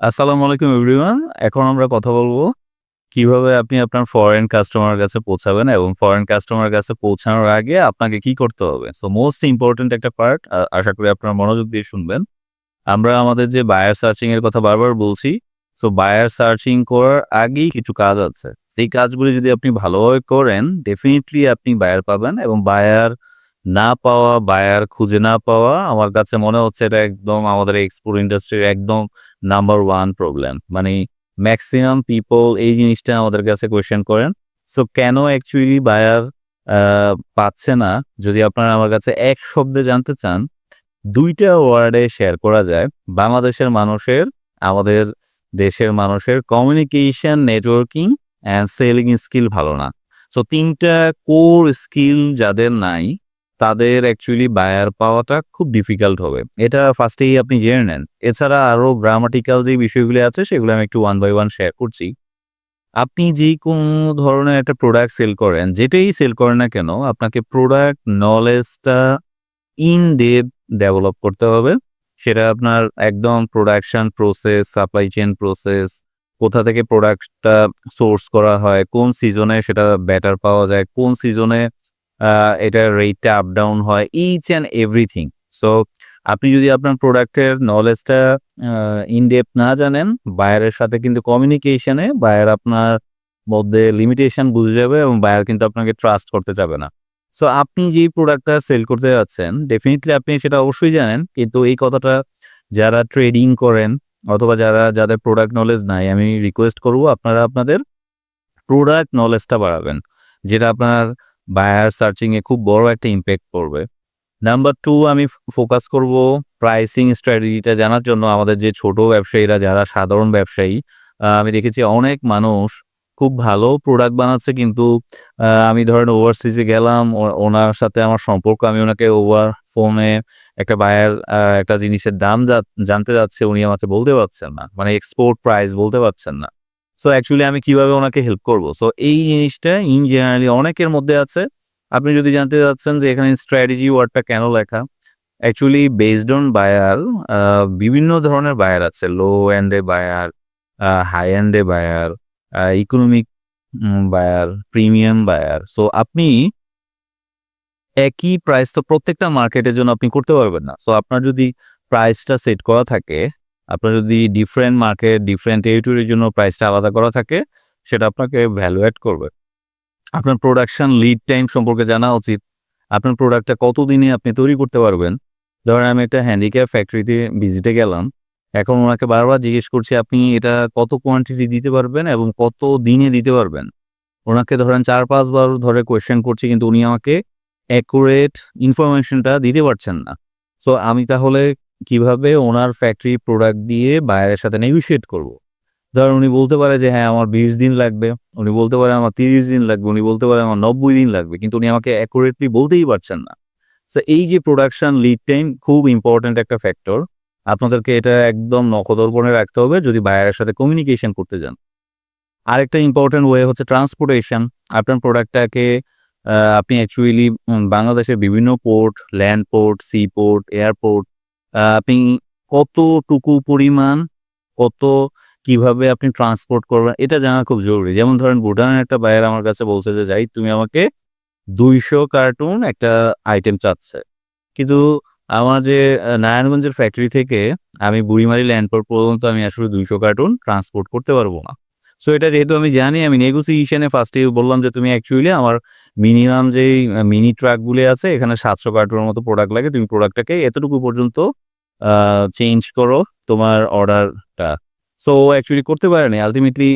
আসসালামু আলাইকুম এভরিওয়ান। এখন আমরা কথা বলব কীভাবে আপনি আপনার ফরেন কাস্টমার কাছে পৌঁছাবেন এবং ফরেন কাস্টমার কাছে পৌঁছানোর আগে আপনাকে কি করতে হবে? সো মোস্ট ইম্পোর্টেন্ট একটা পার্ট আশা করি আপনার মনোযোগ দিয়ে শুনবেন। আমরা আমাদের যে বায়ার সার্চিং এর কথা বারবার বলছি। সো বায়ার সার্চিং করার আগেই কিছু কাজ আছে। সেই কাজগুলি যদি আপনি ভালোভাবে করেন ডেফিনেটলি আপনি বায়ার পাবেন এবং বায়ার না পাওয়া, বায়ার খুঁজে না পাওয়া আমার কাছে মনে হচ্ছে এটা একদম আমাদের এক্সপোর্ট ইন্ডাস্ট্রির একদম নাম্বার ওয়ান প্রবলেম। মানে ম্যাক্সিমাম পিপল এই জিনিসটা আমাদের কাছে কোয়েশ্চেন করেন। সো কেন অ্যাকচুয়ালি বায়ার পাচ্ছে না? যদি আপনারা আমার কাছে এক শব্দে জানতে চান, ২ টা ওয়ার্ডে শেয়ার করা যায়। বাংলাদেশের মানুষের, আমাদের দেশের মানুষের communication, networking and selling skill ভালো না। সো তিনটা কোর স্কিল যাদের নাই, তাদের অ্যাকচুয়ালি বায়ার পাওয়াটা খুব ডিফিকাল্ট হবে। এটা ফার্স্টেই আপনি জেনে নেন। এছাড়া আরও গ্রামাটিক্যাল যে বিষয়গুলি আছে সেগুলো আমি একটু ওয়ান বাই ওয়ান শেয়ার করছি। আপনি যে কোনো ধরনের একটা প্রোডাক্ট সেল করেন, যেটাই সেল করেন না কেন, আপনাকে প্রোডাক্ট নলেজটা ইন ডেপথ ডেভেলপ করতে হবে। সেটা আপনার একদম production process, supply chain process, কোথা থেকে প্রোডাক্টটা সোর্স করা হয়, কোন সিজনে সেটা বেটার পাওয়া যায়, কোন সিজনে এটার রেটটা আপ ডাউন হয়, ইচ অ্যান্ড এভরিথিং। সো আপনি যদি আপনার প্রোডাক্টের নলেজটা আ ইন ডেপথ না জানেন, বায়ারের সাথে কিন্তু কমিউনিকেশনে বায়ার আপনার মধ্যে লিমিটেশন বুঝে যাবে এবং বায়ার কিন্তু আপনাকে ট্রাস্ট করতে চাবে না। সো আপনি যেই প্রোডাক্টটা সেল করতে যাচ্ছেন, ডেফিনিটলি আপনি সেটা অবশ্যই জানেন। কিন্তু এই কথাটা যারা ট্রেডিং করেন অথবা যারা যাদের প্রোডাক্ট নলেজ নাই, আমি রিকোয়েস্ট করব আপনারা আপনাদের প্রোডাক্ট নলেজটা বাড়াবেন। যেটা আপনার বায়ার সার্চিং এ খুব বড় একটা ইম্প্যাক্ট পড়বে। নাম্বার টু আমি ফোকাস করব প্রাইসিং স্ট্র্যাটেজিটা জানার জন্য আমাদের যে ছোট ব্যবসায়ীরা যারা সাধারণ ব্যবসায়ী, আমি দেখেছি অনেক মানুষ খুব ভালো প্রোডাক্ট বানাচ্ছে কিন্তু আমি ধরেন ওভারসিজে গেলাম, ওনার সাথে আমার সম্পর্ক আমি ওনাকে ওভার ফোনে একটা বায়ার একটা জিনিসের দাম জানতে যাচ্ছে উনি আমাকে বলতে পারছেন না। মানে এক্সপোর্ট প্রাইস বলতে পারছেন না। সো অ্যাকচুয়ালি আমি কীভাবে ওনাকে হেল্প করব? সো এই জিনিসটা ইন জেনারেলি অনেকের মধ্যে আছে। আপনি যদি জানতে চাচ্ছেন যে এখানে স্ট্র্যাটেজি ওয়ার্ডটা কেন লেখা? অ্যাকচুয়ালি বেসড অন বায়ার বিভিন্ন ধরনের বায়ার আছে। Low A buyer, high A buyer, economic buyer, premium buyer. So আপনি একই প্রাইস তো প্রত্যেকটা মার্কেটের জন্য আপনি করতে পারবেন না। সো আপনার যদি প্রাইসটা সেট করা থাকে, আপনার যদি ডিফারেন্ট মার্কেট, ডিফারেন্ট টেরিটরির জন্য প্রাইসটা আলাদা করা থাকে, সেটা আপনাকে ভ্যালু এড করবে। আপনার প্রোডাকশন লিড টাইম সম্পর্কে জানা উচিত। আপনার প্রোডাক্টটা কতদিনে আপনি তৈরি করতে পারবেন। ধরেন আমি একটা হ্যান্ডিক্যাপ ফ্যাক্টরিতে ভিজিটে গেলাম। এখন ওনাকে বারবার জিজ্ঞেস করছি আপনি এটা কত কোয়ান্টিটি দিতে পারবেন এবং কত দিনে দিতে পারবেন। ওনাকে ধরেন ৪-৫ বার ধরে কোয়েশ্চেন করছি কিন্তু উনি আমাকে অ্যাকুরেট ইনফরমেশনটা দিতে পারছেন না। সো আমি তাহলে কীভাবে ওনার ফ্যাক্টরি প্রোডাক্ট দিয়ে বায়ারের সাথে নেগোশিয়েট করব? ধর উনি বলতে পারে যে হ্যাঁ আমার ২০ দিন লাগবে, উনি বলতে পারে আমার ৩০ দিন লাগবে, উনি বলতে পারে আমার ৯০ দিন লাগবে। কিন্তু উনি আমাকে অ্যাকুরেটলি বলতেই পারছেন না। সো এই যে প্রোডাকশন লিড টাইম খুব ইম্পোর্টেন্ট একটা ফ্যাক্টর। আপনাদেরকে এটা একদম নখদর্পণে রাখতে হবে যদি বায়ারের সাথে কমিউনিকেশন করতে যান। আরেকটা ইম্পোর্টেন্ট ওয়ে হচ্ছে ট্রান্সপোর্টেশন। আপনার প্রোডাক্টটাকে আপনি অ্যাকচুয়ালি বাংলাদেশের বিভিন্ন port, land port, sea port, airport আপনি কতটুকু পরিমাণ, কত কীভাবে আপনি ট্রান্সপোর্ট করবেন এটা জানা খুব জরুরি। যেমন ধরেন ভুটানের একটা বায়ার আমার কাছে বলছে যে যাই তুমি আমাকে ২০০ কার্টুন একটা আইটেম চাচ্ছে। কিন্তু আমার যে নারায়ণগঞ্জের ফ্যাক্টরি থেকে আমি বুড়িমারি ল্যান্ড পোর্ট পর্যন্ত আমি আসলে ২০০ কার্টুন ট্রান্সপোর্ট করতে পারব না। সো এটা যেহেতু আমি জানি আমি নেগোসিয়েশন ফার্স্ট বললাম যে তুমি অ্যাকচুয়ালি আমার মিনিমাম আ মিনি ট্রাকগুলি আছে এখানে ৭০০ কার্টুনের মতো প্রোডাক্ট লাগে। তুমি প্রোডাক্টটাকে এতটুকু পর্যন্ত চেঞ্জ করো তোমার অর্ডারটা। সো অ্যাকচুয়ালি করতে পারেনি। আল্টিমেটলি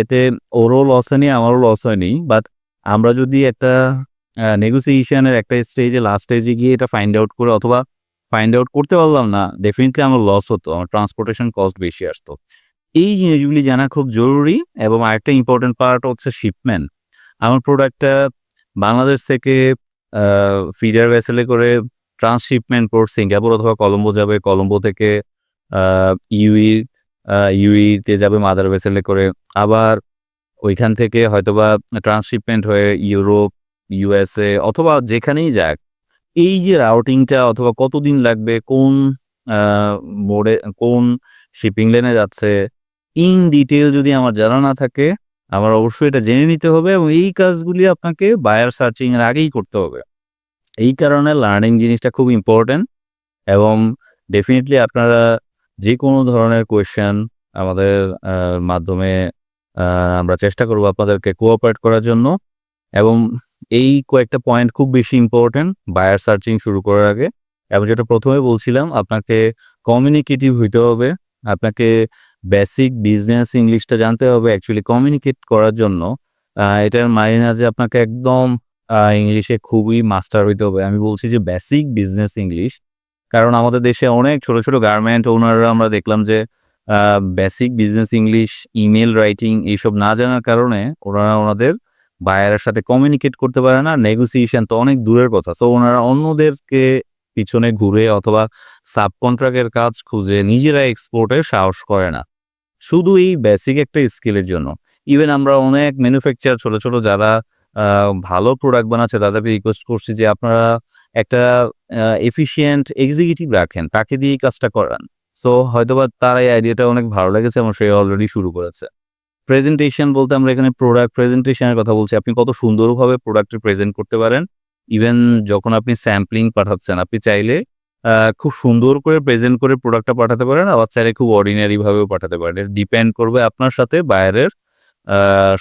এতে ওরও লস হয়নি, আমারও লস হয়নি। বাট আমরা যদি একটা আ নেগোসিয়েশন এর একটা স্টেজে লাস্ট স্টেজে গিয়ে এটা ফাইন্ড আউট করে অথবা ফাইন্ড আউট করতে পারলাম না, ডেফিনিটলি আমার লস হতো। আমার ট্রান্সপোর্টেশন কস্ট বেশি আসতো। এই জিনিসগুলি জানা খুব জরুরি এবং আরেকটা ইম্পর্টেন্ট পার্ট হচ্ছে শিপমেন্ট। আমার প্রোডাক্টটা বাংলাদেশ থেকে ফিডার ভেসেলে করে ট্রান্সশিপমেন্ট পোর্ট সিঙ্গাপুর অথবা কলম্বো যাবে। কলম্বো থেকে ইউই আ ইউই তে যাবে মাদার ভেসেলে করে। আবার ওইখান থেকে হয়তোবা ট্রান্সশিপমেন্ট হয়ে ইউরোপ, ইউএসএ অথবা যেখানেই যাক, এই যে রাউটিংটা অথবা কতদিন লাগবে, কোন মোডে কোন শিপিং লেনে যাচ্ছে ইন ডিটেল যদি আমার জানা না থাকে, আমার অবশ্যই এটা জেনে নিতে হবে এবং এই কাজগুলি আপনাকে বায়ার সার্চিং এর আগেই করতে হবে। এই কারণে লার্নিং জিনিসটা খুব ইম্পর্টেন্ট এবং ডেফিনেটলি আপনারা যে কোনো ধরনের কোয়েশ্চেন আমাদের মাধ্যমে আমরা চেষ্টা করব আপনাদেরকে কোঅপারেট করার জন্য এবং এই কয়েকটা পয়েন্ট খুব বেশি ইম্পর্টেন্ট বায়ার সার্চিং শুরু করার আগে। এবং যেটা প্রথমে বলছিলাম, আপনাকে কমিউনিকেটিভ হইতে হবে আপনাকে বেসিক বিজনেস ইংলিশটা জানতে হবে অ্যাকচুয়ালি কমিউনিকেট করার জন্য। এটার মানে না যে আপনাকে একদম ইংলিশে খুবই মাস্টার হইতে হবে। আমি বলছি যে বেসিক বিজনেস ইংলিশ কারণ আমাদের দেশে অনেক ছোট ছোট গার্মেন্ট ওনাররা আমরা দেখলাম যে basic business English email writing এইসব না জানার কারণে ওনারা ওনাদের বায়ারের সাথে কমিউনিকেট করতে পারে না। নেগোসিয়েশন তো অনেক দূরের কথা। সো ওনারা অন্যদেরকে পিছনে ঘুরে অথবা সাব কন্ট্রাক্টের কাজ খুঁজে নিজেরা এক্সপোর্টের সাহস করে না। শুধু এই বেসিক একটা স্কিলের জন্য। ইভেন আমরা অনেক ম্যানুফ্যাকচার ছোট ছোট যারা ভালো প্রোডাক্ট বানাচ্ছে তাদেরকে রিকোয়েস্ট করছি যে আপনারা একটা এফিসিয়েন্ট এক্সিকিউটিভ রাখেন, তাকে দিয়েই কাজটা করান। সো হয়তোবা তার এই আইডিয়াটা অনেক ভালো লেগেছে এবং সে অলরেডি শুরু করেছে। প্রেজেন্টেশন বলতে আমরা এখানে প্রোডাক্ট প্রেজেন্টেশনের কথা বলছি। আপনি কত সুন্দরভাবে প্রোডাক্টটি প্রেজেন্ট করতে পারেন। ইভেন যখন আপনি স্যাম্পলিং পাঠাচ্ছেন, আপনি চাইলে খুব সুন্দর করে প্রেজেন্ট করে প্রোডাক্টটা পাঠাতে পারেন, আবার চাইলে খুব অর্ডিনারি ভাবেও পাঠাতে পারেন। ডিপেন্ড করবে আপনার সাথে বাইরের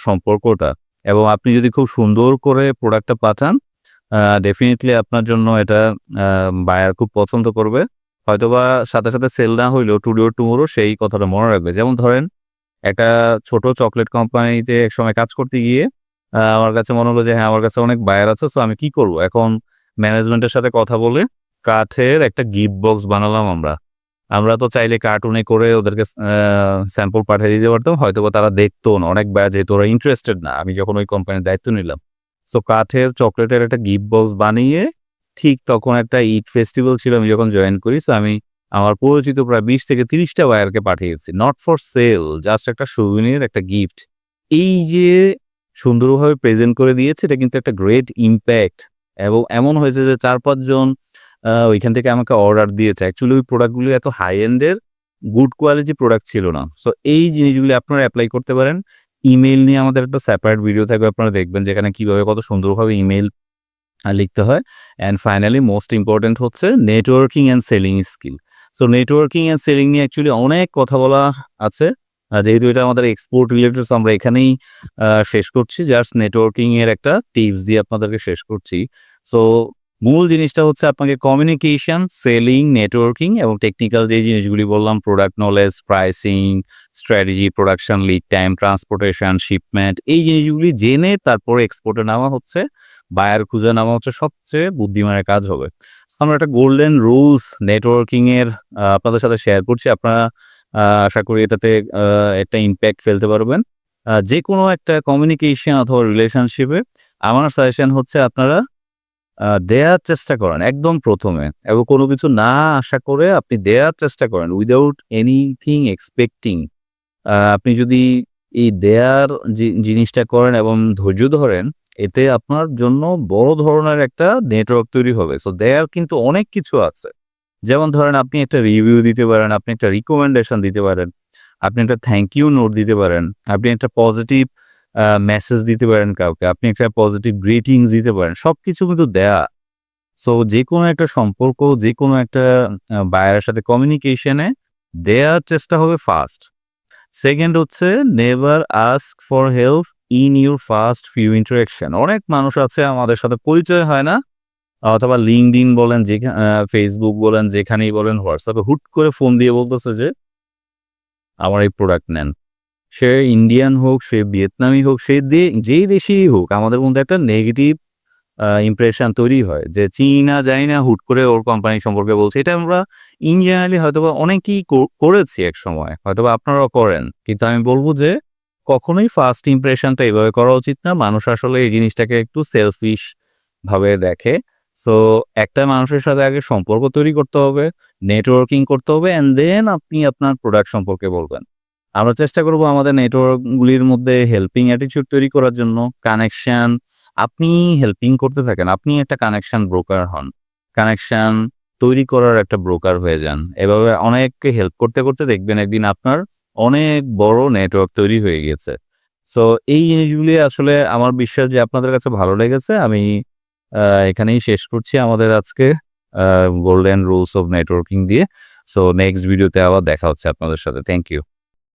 সম্পর্কটা। এবং আপনি যদি খুব সুন্দর করে প্রোডাক্টটা পাঠান ডেফিনেটলি আপনার জন্য এটা বায়ার খুব পছন্দ করবে। হয়তোবা সাথে সাথে সেল না হইলেও টুডিও টুমোরো সেই কথাটা মনে রাখবে। যেমন ধরেন, একটা ছোট চকলেট কোম্পানিতে একসময় কাজ করতে গিয়ে আমার কাছে মনে হলো যে হ্যাঁ আমার কাছে অনেক বায়ার আছে সো আমি কি করব? এখন ম্যানেজমেন্টের সাথে কথা বলে কাঠের একটা গিফট বক্স বানালাম আমরা। আমরা তো চাইলে কার্টুনে করে ওদেরকে স্যাম্পল পাঠিয়ে দিতে পারতাম হয়তো বা তারা দেখতো না। অনেক বায়ার যেহেতু ওরা ইন্টারেস্টেড না, আমি যখন ওই কোম্পানির দায়িত্ব নিলাম। সো কাঠের চকলেটের একটা গিফট বক্স বানিয়ে ঠিক তখন একটা ঈদ ফেস্টিভ্যাল ছিল, আমি যখন জয়েন করি সো আমি আমার পরিচিত প্রায় বিশ থেকে তিরিশটা বায়ারকে পাঠিয়েছি। নট ফর সেল জাস্ট একটা সুবিনির একটা গিফট এই যে সুন্দরভাবে প্রেজেন্ট করে দিয়েছে, এটা কিন্তু একটা গ্রেট ইম্প্যাক্ট এবং এমন হয়েছে যে চার পাঁচজন ওইখান থেকে আমাকে অর্ডার দিয়েছে। অ্যাকচুয়ালি ওই প্রোডাক্টগুলো এত হাই এন্ডের গুড কোয়ালিটি প্রোডাক্ট ছিল না। সো এই জিনিসগুলি আপনারা অ্যাপ্লাই করতে পারেন। ইমেল নিয়ে আমাদের একটা সেপারেট ভিডিও থাকবে, আপনারা দেখবেন যেখানে কীভাবে কত সুন্দরভাবে ইমেল লিখতে হয়। অ্যান্ড ফাইনালি মোস্ট ইম্পর্টেন্ট হচ্ছে networking and selling skill so networking and selling নিয়ে অ্যাকচুয়ালি অনেক কথা বলা আছে। যেহেতু এটা আমাদের এক্সপোর্ট রিলেটেড আমরা এখানেই শেষ করছি। জাস্ট নেটওয়ার্কিং এর একটা টিপস দিয়ে আপনাদেরকে শেষ করছি। সো মূল জিনিসটা হচ্ছে আপনাকে কমিউনিকেশন সেলিং নেটওয়ার্কিং এবং টেকনিক্যাল যে জিনিসগুলি বললাম product knowledge pricing strategy production lead time transportation shipment এই জিনিসগুলি জেনে তারপরে এক্সপোর্টে নেওয়া হচ্ছে বায়ার খুঁজে নেওয়া হচ্ছে, সবচেয়ে বুদ্ধিমানের কাজ হবে। আমরা একটা গোল্ডেন রুলস নেটওয়ার্কিং এর আপনাদের সাথে শেয়ার করছি। আপনারা আশা করি এটাতে একটা ইম্প্যাক্ট ফেলতে পারবেন। যে কোনো একটা কমিউনিকেশন অথবা রিলেশনশিপে আমার সাজেশন হচ্ছে আপনারা দেয়ার চেষ্টা করেন একদম প্রথমে এবং কোনো কিছু না আশা করে আপনি দেয়ার চেষ্টা করেন উইদাউট এনিথিং এক্সপেক্টিং আপনি যদি এই দেয়ার জিনিসটা করেন এবং ধৈর্য ধরেন, এতে আপনার জন্য বড় ধরনের একটা নেটওয়ার্ক তৈরি হবে। সো দেয়ার কিন্তু অনেক কিছু আছে। যেমন ধরেন আপনি একটা রিভিউ দিতে পারেন, আপনি একটা রিকমেন্ডেশন দিতে পারেন, আপনি একটা থ্যাংক ইউ নোট দিতে পারেন, আপনি একটা পজিটিভ মেসেজ দিতে পারেন কাউকে, আপনি একটা পজিটিভ গ্রিটিংস দিতে পারেন, সবকিছু কিন্তু দেয়া। সো যে কোনো একটা সম্পর্ক যে কোনো একটা বায়ারের সাথে কমিউনিকেশনে দেয়ার চেষ্টা হবে ফার্স্ট সেকেন্ড হচ্ছে never ask for help in your first few interaction অনেক মানুষ আছে, আমাদের সাথে পরিচয় হয় না অথবা লিঙ্কডিন বলেন যেখানে ফেসবুক বলেন, যেখানেই বলেন হোয়াটসঅ্যাপে হুট করে ফোন দিয়ে বলতেছে যে, আমার এই প্রোডাক্ট নেন। সে ইন্ডিয়ান হোক, সে ভিয়েতনামি হোক, সে যেই দেশেই হোক, আমাদের মধ্যে একটা নেগেটিভ ইমপ্রেশন তৈরি হয় যে, চীনা যাই না হুট করে ওর কোম্পানি সম্পর্কে বলছে। এটা আমরা ইন জেনারেলি হয়তোবা অনেকেই করেছি এক সময়, হয়তোবা আপনারাও করেন। কিন্তু আমি বলব যে, কখনোই ফার্স্ট ইমপ্রেশনটা এভাবে করা উচিত না। মানুষ আসলে এই জিনিসটাকে একটু সেলফিশ ভাবে দেখে। সো একটা মানুষের সাথে আগে সম্পর্ক তৈরি করতে হবে নেটওয়ার্কিং করতে হবে অ্যান্ড দেন আপনি আপনার প্রোডাক্ট সম্পর্কে বলবেন। আমরা চেষ্টা করব আমাদের নেটওয়ার্কগুলির মধ্যে হেল্পিং অ্যাটিটিউড তৈরি করার জন্য কানেকশন আপনি হেল্পিং করতে থাকেন, আপনি একটা কানেকশন ব্রোকার হন। কানেকশন তৈরি করার একটা ব্রোকার হয়ে যান। এভাবে অনেককে হেল্প করতে করতে দেখবেন একদিন আপনার অনেক বড় নেটওয়ার্ক তৈরি হয়ে গেছে। সো এই জিনিসগুলি আসলে আমার বিশ্বাস যে আপনাদের কাছে ভালো লেগেছে। আমি এখানেই শেষ করছি আমাদের আজকে গোল্ডেন রুলস অফ নেটওয়ার্কিং দিয়ে। সো নেক্সট ভিডিওতে আবার দেখা হচ্ছে আপনাদের সাথে। Thank you